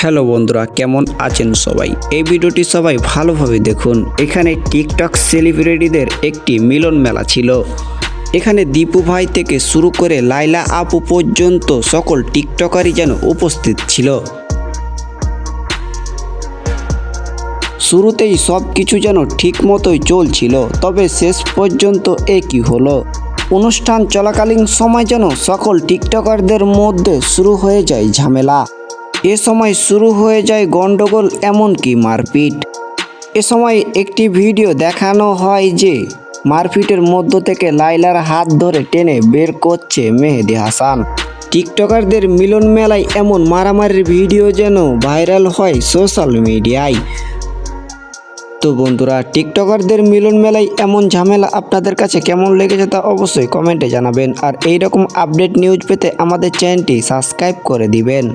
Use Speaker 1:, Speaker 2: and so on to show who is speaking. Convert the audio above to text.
Speaker 1: Hello বন্ধুরা, কেমন আছেন সবাই? এই ভিডিওটি সবাই ভালোভাবে দেখুন। এখানে টিকটক সেলিব্রিটিদের একটি মিলন মেলা ছিল। এখানে দীপু ভাই থেকে শুরু করে লাইলা আপু পর্যন্ত সকল টিকটকারই যেন উপস্থিত ছিল। শুরুতেই সব কিছু যেন ঠিক মতোই চলছিল, তবে শেষ পর্যন্ত একই হলো। অনুষ্ঠান চলাকালীন সময় যেন সকল টিকটকারদের মধ্যে শুরু হয়ে যায় ঝামেলা। এ সময় শুরু হয়ে যায় গন্ডগোল, এমনকি মারপিট। এ সময় একটি ভিডিও দেখানো হয় যে মারপিটের মধ্য থেকে লাইলার হাত ধরে টেনে বের করছে মেহেদি হাসান। টিকটকারদের মিলন মেলায় এমন মারামারির ভিডিও যেন ভাইরাল হয় সোশ্যাল মিডিয়ায়। তো বন্ধুরা, টিকটকারদের মিলন মেলায় এমন ঝামেলা আপনাদের কাছে কেমন লেগেছে তা অবশ্যই কমেন্টে জানাবেন। আর এই রকম আপডেট নিউজ পেতে আমাদের চ্যানেলটি সাবস্ক্রাইব করে দিবেন।